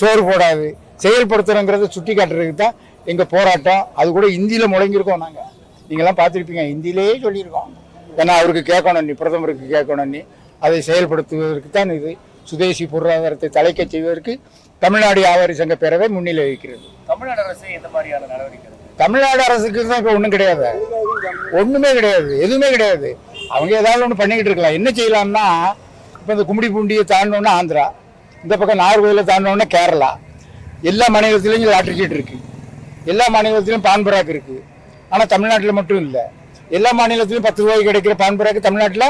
சோறு போடாது. செயல்படுத்துறோங்கிறத சுட்டி காட்டுறதுக்கு தான் எங்கள் போராட்டம். அது கூட ஹிந்தியில் முழங்கியிருக்கோம் நாங்கள் நீங்களாம் பார்த்துருப்பீங்க. ஹிந்தியிலேயே சொல்லியிருக்கோம். ஏன்னா அவருக்கு கேட்கணும் நீ பிரதமருக்கு கேட்கணும் நீ. அதை செயல்படுத்துவதற்கு தான் இது. சுதேசி பொருளாதாரத்தை தலைக்க செய்வதற்கு தமிழ்நாடு வியாபாரி சங்க பேரவை முன்னிலை வைக்கிறது தமிழ்நாடு அரசு எந்த மாதிரியான நடவடிக்கை? தமிழ்நாடு அரசுக்கு தான் இப்போ ஒன்றும் கிடையாது. ஒன்றுமே கிடையாது. எதுவுமே கிடையாது. அவங்க ஏதாவது ஒன்று பண்ணிக்கிட்டு இருக்கலாம். என்ன செய்யலாம்னா இப்போ இந்த கும்மிடி பூண்டியை தாண்டினோன்னா ஆந்திரா. இந்த பக்கம் நாகர்கோயிலை தாண்டினோடனே கேரளா. எல்லா மாநிலத்திலையும் லாட்ரி சீட் இருக்குது எல்லா மாநிலத்திலும் பான்பராக் இருக்குது ஆனால் தமிழ்நாட்டில் மட்டும் இல்லை. எல்லா மாநிலத்திலும் பத்து ரூபாய்க்கு கிடைக்கிற பான்பராக்கு தமிழ்நாட்டில்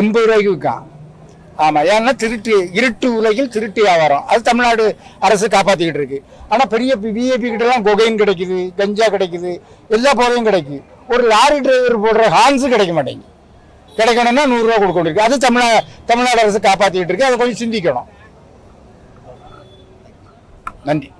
எண்பது ரூபாய்க்கு விற்கான் ஆமாம் ஏன்னா திருட்டு இருட்டு உலகில் திருட்டு வியாபாரம். அது தமிழ்நாடு அரசு காப்பாற்றிக்கிட்டு இருக்கு. ஆனால் பெரிய விஐபி கிட்டலாம் கொகைன் கிடைக்குது கஞ்சா கிடைக்குது எல்லா போதையும் கிடைக்குது. ஒரு லாரி டிரைவர் போடுற ஹான்ஸு கிடைக்க மாட்டேங்குது. கிடைக்கணும்னா நூறுரூவா கொடுக்க இருக்கு அது தமிழ தமிழ்நாடு அரசு காப்பாற்றிக்கிட்டு இருக்கு. அதை கொஞ்சம் சிந்திக்கணும். நன்றி.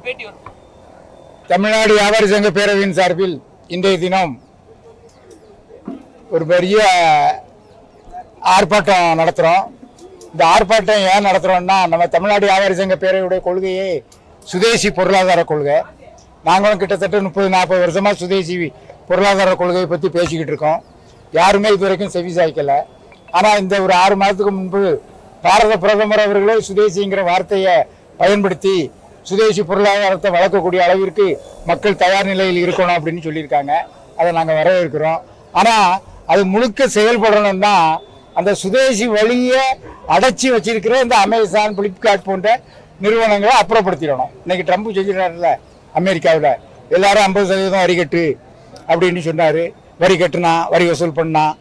பேட்டி வரும். தமிழ்நாடு வியாபாரி சங்க பேரவையின் சார்பில் இன்றைய தினம் ஒரு பெரிய ஆர்ப்பாட்டம் நடத்துகிறோம் இந்த ஆர்ப்பாட்டம் ஏன் நடத்துகிறோம்னா நம்ம தமிழ்நாடு வியாபாரி சங்க பேரவையுடைய கொள்கையே சுதேசி பொருளாதார கொள்கை. நாங்களும் கிட்டத்தட்ட முப்பது நாற்பது வருஷமாக சுதேசி பொருளாதார கொள்கையை பற்றி பேசிக்கிட்டு இருக்கோம். யாருமே இது வரைக்கும் செவி சாய்க்கலை ஆனால் இந்த ஒரு ஆறு மாதத்துக்கு முன்பு பாரத பிரதமர் அவர்களே சுதேசிங்கிற வார்த்தையை பயன்படுத்தி சுதேசி பொருளாதாரத்தை வளர்க்கக்கூடிய அளவிற்கு மக்கள் தயார் நிலையில் இருக்கணும் அப்படின்னு சொல்லியிருக்காங்க. அதை நாங்கள் வரவேற்கிறோம். ஆனால் அது முழுக்க செயல்படணும்னா அந்த சுதேசி வழியை அடைச்சி வச்சிருக்கிற இந்த அமேசான் பிளிப்கார்ட் போன்ற நிறுவனங்களை அப்புறப்படுத்திடணும். இன்னைக்கு ட்ரம்ப் செஞ்சிடறாருல அமெரிக்காவில். எல்லாரும் ஐம்பது சதவீதம் வரி அப்படின்னு சொன்னார். வரி கட்டுனா வரி வசூல் பண்ணா.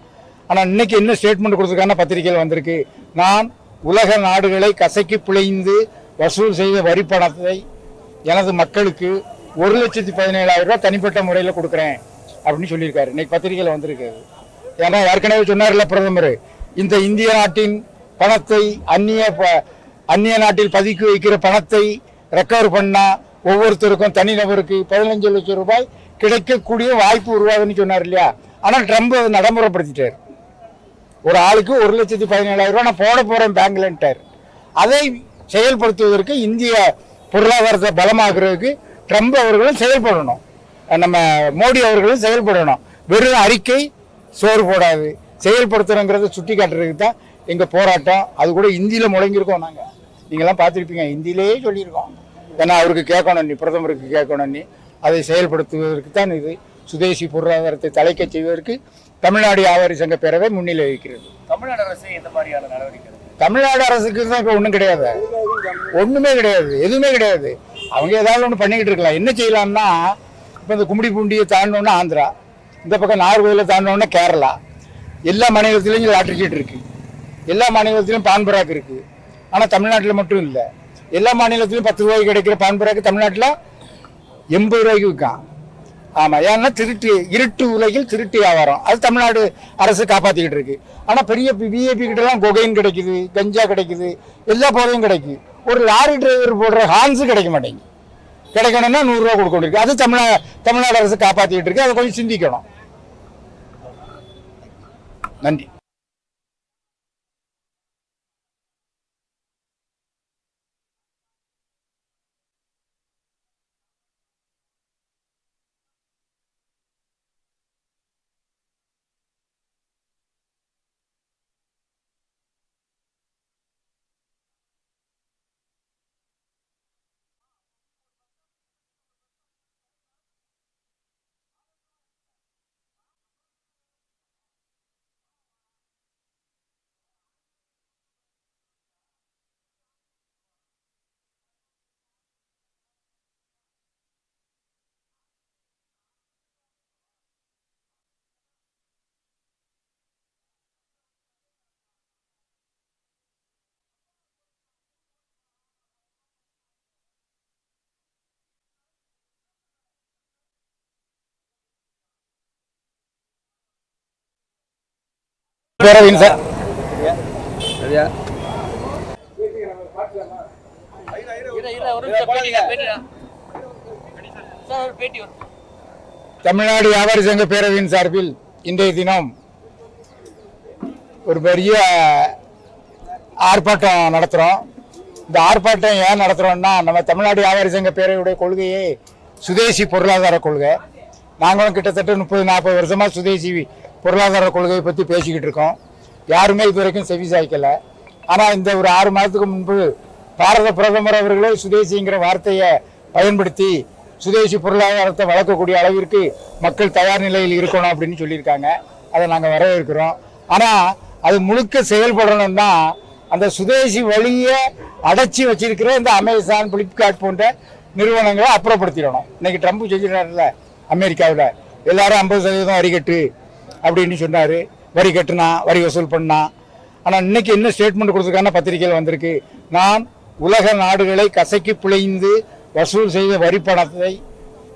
ஆனால் இன்னைக்கு என்ன ஸ்டேட்மெண்ட் கொடுத்துருக்கான பத்திரிகையில் வந்திருக்கு. நான் உலக நாடுகளை கசக்கி பிழைந்து வசூல் செய்த வரி பணத்தை எனது மக்களுக்கு ஒரு லட்சத்தி பதினேழாயிரம் ரூபாய் தனிப்பட்ட முறையில் கொடுக்குறேன் அப்படின்னு சொல்லியிருக்காரு. இன்னைக்கு பத்திரிகையில் வந்திருக்கு ஏன்னா ஏற்கனவே சொன்னார்ல பிரதமர் இந்த இந்திய நாட்டின் பணத்தை அந்நிய ப- அந்நிய நாட்டில் பதுக்கி வைக்கிற பணத்தை ரெக்கவர் பண்ணால் ஒவ்வொருத்தருக்கும் தனிநபருக்கு பதினஞ்சு லட்சம் ரூபாய் கிடைக்கக்கூடிய வாய்ப்பு உருவாகுன்னு சொன்னார் இல்லையா? ஆனால் ட்ரம்ப் அதை நடைமுறைப்படுத்திட்டார். ஒரு ஆளுக்கு ஒரு லட்சத்தி பதினேழாயிரம் ரூபாய் நான் போட போகிறேன் பேங்க்லன்ட்டார் அதை செயல்படுத்துவதற்கு இந்திய பொருளாதாரத்தை பலமாக்குறதுக்கு ட்ரம்ப் அவர்களும் செயல்படணும். நம்ம மோடி அவர்களும் செயல்படணும். வெறும் அறிக்கை சோறு போடாது. செயல்படுத்தணுங்கிறத சுட்டி காட்டுறதுக்கு தான் எங்கள் போராட்டம். அது கூட ஹிந்தியில் முழங்கியிருக்கோம் நாங்கள் நீங்களாம் பார்த்துருப்பீங்க. ஹிந்தியிலேயே சொல்லியிருக்கோம். ஏன்னா அவருக்கு கேட்கணும் நீ பிரதமருக்கு கேட்கணும் நீ. அதை செயல்படுத்துவதற்கு தான் இது சுதேசி பொருளாதாரத்தை தலைக்க செய்வதற்கு தமிழ்நாடு வியாபாரி சங்க பேரவை முன்னிலை வைக்கிறது தமிழ்நாடு அரசு எந்த மாதிரியான நடவடிக்கை? தமிழ்நாடு அரசுக்கு தான் இப்போ ஒன்றும் கிடையாது. ஒன்றுமே கிடையாது. எதுவுமே கிடையாது. அவங்க ஏதாவது ஒன்று பண்ணிக்கிட்டு இருக்கலாம். என்ன செய்யலாம்னா இப்போ இந்த கும்மிடி பூண்டியை தாண்டினோன்னா ஆந்திரா. இந்த பக்கம் நாகர்கோயிலை தாண்டினோன்னா கேரளா. எல்லா மாநிலத்திலையும் லாட்டரி சீட் இருக்கு. எல்லா மாநிலத்திலும் பான்பராக் இருக்கு. ஆனால் தமிழ்நாட்டில் மட்டும் இல்லை. எல்லா மாநிலத்திலும் பத்து ரூபாய்க்கு கிடைக்கிற பான்பராக்கு தமிழ்நாட்டில் எண்பது ரூபாய்க்கு விற்கான் ஆமாம் ஏன்னா திருட்டு இருட்டு உலகில் திருட்டு வியாபாரம். அது தமிழ்நாடு அரசு காப்பாற்றிக்கிட்டு இருக்கு. ஆனால் பெரிய விஐபி கிட்டலாம் கொகைன் கிடைக்குது கஞ்சா கிடைக்குது எல்லா பொருளையும் கிடைக்குது ஒரு லாரி டிரைவர் போடுற ஹான்ஸு கிடைக்க மாட்டேங்குது. கிடைக்கணும்னா நூறுரூவா கொடுக்க இருக்கு அது தமிழ தமிழ்நாடு அரசு காப்பாற்றிக்கிட்டு இருக்கு. அதை கொஞ்சம் சிந்திக்கணும். நன்றி. பேட்டி வரும் தமிழ்நாடு வியாபாரி சங்க பேரவையின் சார்பில் இன்றைய தினம் ஒரு பெரிய ஆர்ப்பாட்டம் நடத்துகிறோம் இந்த ஆர்ப்பாட்டம் ஏன் நடத்துகிறோம்னா நம்ம தமிழ்நாடு வியாபாரி சங்க பேரவையுடைய கொள்கையே சுதேசி பொருளாதார கொள்கை. நாங்களும் கிட்டத்தட்ட முப்பது நாற்பது வருஷமாக சுதேசி பொருளாதார கொள்கையை பற்றி பேசிக்கிட்டு இருக்கோம். யாருமே இது வரைக்கும் செவி சாய்க்கலை. ஆனால் இந்த ஒரு ஆறு மாதத்துக்கு முன்பு பாரத பிரதமர் அவர்களே சுதேசிங்கிற வார்த்தையை பயன்படுத்தி சுதேசி பொருளாதாரத்தை வளர்க்கக்கூடிய அளவிற்கு மக்கள் தயார் நிலையில் இருக்கணும் அப்படின்னு சொல்லியிருக்காங்க. அதை நாங்கள் வரவேற்கிறோம். ஆனால் அது முழுக்க செயல்படணும்னா அந்த சுதேசி வழியை அடைச்சி வச்சிருக்கிற இந்த அமேசான் பிளிப்கார்ட் போன்ற நிறுவனங்களை அப்புறப்படுத்திடணும். இன்னைக்கு ட்ரம்ப் செஞ்சிடறாருல அமெரிக்காவில். எல்லாரும் ஐம்பது சதவீதம் வரி அப்படின்னு சொன்னார். வரி கட்டினா வரி வசூல் பண்ணா. ஆனால் இன்னைக்கு என்ன ஸ்டேட்மெண்ட் கொடுத்துருக்காங்கன்னா பத்திரிகையில் வந்திருக்கு. நான் உலக நாடுகளை கசக்கி பிழைந்து வசூல் செய்த வரி பணத்தை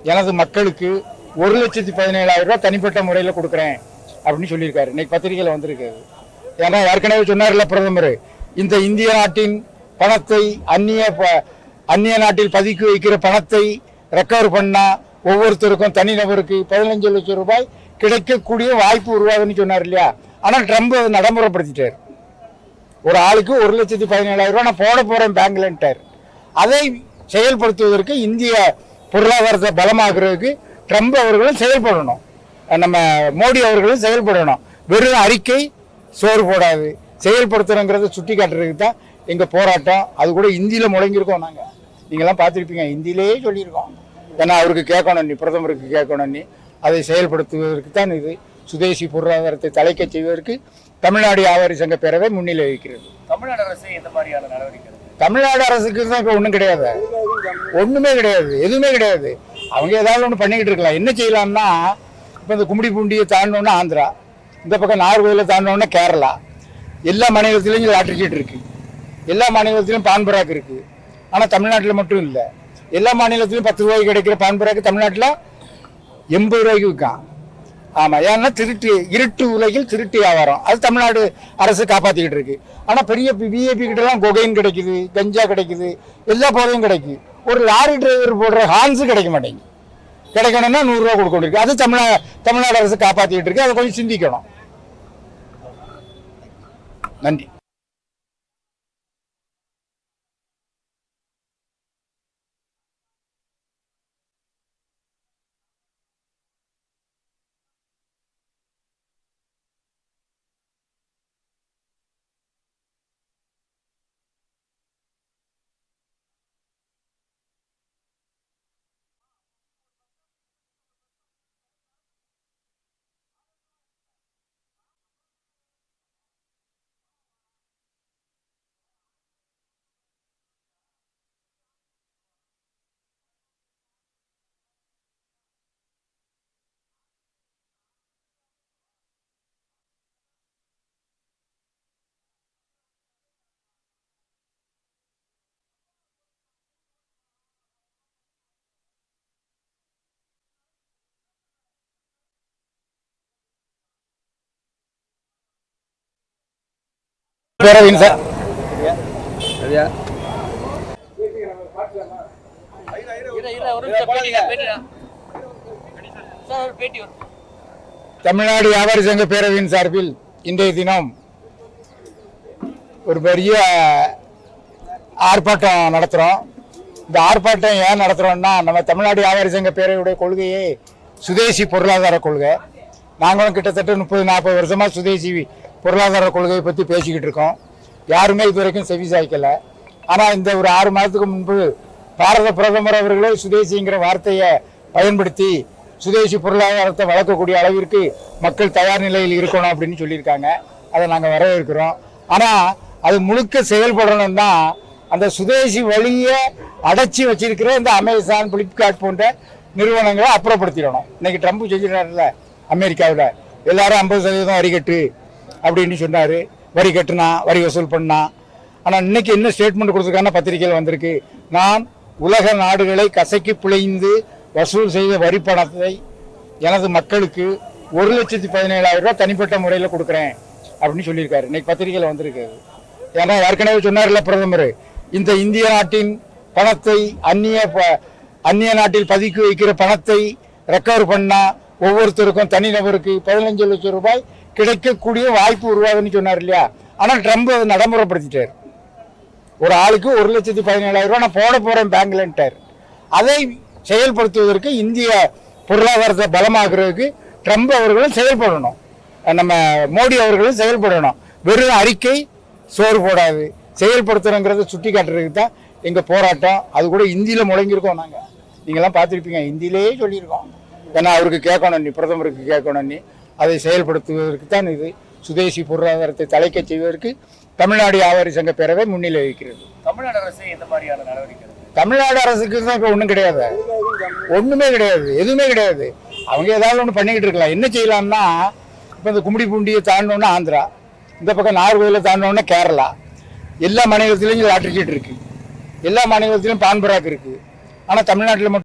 எனது மக்களுக்கு ஒரு லட்சத்தி பதினேழாயிரம் ரூபாய் தனிப்பட்ட முறையில் கொடுக்குறேன் அப்படின்னு சொல்லியிருக்காரு. இன்னைக்கு பத்திரிகையில் வந்திருக்காரு ஏன்னா ஏற்கனவே சொன்னார்ல பிரதமர் இந்த இந்திய நாட்டின் பணத்தை அந்நிய ப- அந்நிய நாட்டில் பதுக்கி வைக்கிற பணத்தை ரெக்கவர் பண்ணால் ஒவ்வொருத்தருக்கும் தனிநபருக்கு பதினஞ்சு லட்சம் ரூபாய் கிடைக்கக்கூடிய வாய்ப்பு உருவாகுதுன்னு சொன்னார் இல்லையா? ஆனால் ட்ரம்ப் அதை நடைமுறைப்படுத்திட்டார். ஒரு ஆளுக்கு ஒரு லட்சத்தி பதினேழாயிரம் ரூபா நான் போட போகிறேன் பேங்க்லன்ட்டார். அதை செயல்படுத்துவதற்கு இந்திய பொருளாதாரத்தை பலமாக்குறதுக்கு ட்ரம்ப் அவர்களும் செயல்படணும். நம்ம மோடி அவர்களும் செயல்படணும். வெறும் அறிக்கை சோறு போடாது. செயல்படுத்தணுங்கிறத சுட்டி காட்டுறதுக்கு தான் எங்கள் போராட்டம். அது கூட இந்தியில் முழங்கியிருக்கோம் நாங்கள் நீங்களாம் பார்த்துருப்பீங்க. இந்தியிலே சொல்லியிருக்கோம். ஏன்னா அவருக்கு கேட்கணும் நீ பிரதமருக்கு கேட்கணும் நீ. அதை செயல்படுத்துவதற்கு தான் இது சுதேசி பொருளாதாரத்தை தலைக்கச் செய்வதற்கு தமிழ்நாடு வியாபாரி சங்க பேரவை முன்னிலை வைக்கிறது தமிழ்நாடு அரசு எந்த மாதிரியான நடவடிக்கை? தமிழ்நாடு அரசுக்கு தான் இப்போ ஒன்றும் கிடையாது. ஒன்றுமே கிடையாது. எதுவுமே கிடையாது. அவங்க ஏதாவது ஒன்று பண்ணிக்கிட்டு இருக்கலாம். என்ன செய்யலாம்னா இப்போ இந்த கும்மிடி பூண்டியை தாண்டினோன்னா ஆந்திரா. இந்த பக்கம் நாகர்கோயிலை தாண்டினோன்னா கேரளா. எல்லா மாநிலத்திலையும் லாட்ரி சீட் இருக்கு. எல்லா மாநிலத்திலும் பான் பராக் இருக்கு. ஆனால் தமிழ்நாட்டில் மட்டும் இல்லை. எல்லா மாநிலத்திலும் பத்து ரூபாய்க்கு கிடைக்கிற பான் பராக் தமிழ்நாட்டில் எண்பது ரூபாய்க்கு விற்கான் ஆமாம் ஏன்னா திருட்டு இருட்டு உலகில் திருட்டு வியாபாரம். அது தமிழ்நாடு அரசு காப்பாற்றிக்கிட்டு இருக்கு. ஆனால் பெரிய பிஏபி கிட்டலாம் கொகைன் கிடைக்குது கஞ்சா கிடைக்குது எல்லா போதையும் கிடைக்குது ஒரு லாரி டிரைவர் போடுற ஹான்ஸு கிடைக்க மாட்டேங்குது. கிடைக்கணும்னா நூறுரூவா கொடுக்க வேண்டியிருக்கு. அது தமிழ்நா தமிழ்நாடு அரசு காப்பாற்றிக்கிட்டு இருக்கு. அதை கொஞ்சம் சிந்திக்கணும். நன்றி. பேரவையின் சார் தமிழ்நாடு வியாபாரி சங்க பேரவையின் சார்பில் இன்றைய தினம் ஒரு பெரிய ஆர்ப்பாட்டம் நடத்துகிறோம் இந்த ஆர்ப்பாட்டம் ஏன் நடத்துகிறோம்னா நம்ம தமிழ்நாடு வியாபாரி சங்க பேரவையுடைய கொள்கையே சுதேசி பொருளாதார கொள்கை. நாங்களும் கிட்டத்தட்ட முப்பது நாற்பது வருஷமாக சுதேசி பொருளாதார கொள்கையை பற்றி பேசிக்கிட்டு இருக்கோம். யாருமே இது வரைக்கும் செவி சாய்க்கலை. ஆனால் இந்த ஒரு ஆறு மாதத்துக்கு முன்பு பாரத பிரதமர் அவர்களே சுதேசிங்கிற வார்த்தையை பயன்படுத்தி சுதேசி பொருளாதாரத்தை வளர்க்கக்கூடிய அளவிற்கு மக்கள் தயார் நிலையில் இருக்கணும் அப்படின்னு சொல்லியிருக்காங்க. அதை நாங்கள் வரவேற்கிறோம். ஆனால் அது முழுக்க செயல்படணும்னா அந்த சுதேசி வழியை அடைச்சி வச்சிருக்கிற இந்த அமேசான் பிளிப்கார்ட் போன்ற நிறுவனங்களை அப்புறப்படுத்திடணும். இன்னைக்கு ட்ரம்ப் செஞ்சிட்டாருல அமெரிக்காவில். எல்லாரும் ஐம்பது சதவீதம் வரி அப்படின்னு சொன்னார். வரி கட்டினா வரி வசூல் பண்ணா. ஆனால் இன்னைக்கு என்ன ஸ்டேட்மெண்ட் கொடுத்துருக்கான பத்திரிகையில் வந்திருக்கு. நான் உலக நாடுகளை கசக்கி பிழைந்து வசூல் செய்த வரி பணத்தை எனது மக்களுக்கு ஒரு லட்சத்தி பதினேழாயிரம் ரூபாய் தனிப்பட்ட முறையில் கொடுக்குறேன் அப்படின்னு சொல்லியிருக்காரு. இன்னைக்கு பத்திரிகையில் வந்திருக்கு. ஏன்னா ஏற்கனவே சொன்னார்ல பிரதமர் இந்த இந்திய நாட்டின் பணத்தை அந்நிய ப- அந்நிய நாட்டில் பதுக்கி வைக்கிற பணத்தை ரெக்கவர் பண்ணால் ஒவ்வொருத்தருக்கும் தனிநபருக்கு பதினஞ்சு லட்சம் ரூபாய் கிடைக்கக்கூடிய வாய்ப்பு உருவாகுதுன்னு சொன்னார் இல்லையா? ஆனால் ட்ரம்ப் அதை நடைமுறைப்படுத்திட்டார். ஒரு ஆளுக்கு ஒரு லட்சத்தி பதினேழாயிரம் ரூபா நான் போட போகிறேன் பேங்க்லன்ட்டார். அதை செயல்படுத்துவதற்கு இந்திய பொருளாதாரத்தை பலமாக்குறதுக்கு ட்ரம்ப் அவர்களும் செயல்படணும். நம்ம மோடி அவர்களும் செயல்படணும். வெறும் அறிக்கை சோறு போடாது. செயல்படுத்தணுங்கிறத சுட்டி காட்டுறதுக்கு தான் எங்கள் போராட்டம். அது கூட இந்தியில் முழங்கியிருக்கோம் நாங்கள் நீங்களாம் பார்த்துருப்பீங்க. இந்தியிலேயே சொல்லியிருக்கோம். ஏன்னா அவருக்கு கேட்கணும் நீ பிரதமருக்கு கேட்கணும் நீ. அதை செயல்படுத்துவதற்கு தான் இது சுதேசி பொருளாதாரத்தை தலைக்கச் செய்வதற்கு தமிழ்நாடு வியாபாரி சங்க பேரவை முன்னிலை வைக்கிறது தமிழ்நாடு அரசு எந்த மாதிரியான நடவடிக்கை? தமிழ்நாடு அரசுக்கு தான் இப்போ ஒன்றும் கிடையாது. ஒன்றுமே கிடையாது. எதுவுமே கிடையாது. அவங்க ஏதாவது ஒன்று பண்ணிக்கிட்டு இருக்கலாம். என்ன செய்யலாம்னா இப்போ இந்த கும்மிடி பூண்டியை தாண்டோன்னா ஆந்திரா. இந்த பக்கம் நாகர்கோயிலை தாண்டோன்னா கேரளா. எல்லா மாநிலத்திலையும் லாட்டரி சீட் இருக்கு. எல்லா மாநிலத்திலும் பான்பராக் இருக்கு. ஆனால் தமிழ்நாட்டில் மட்டும்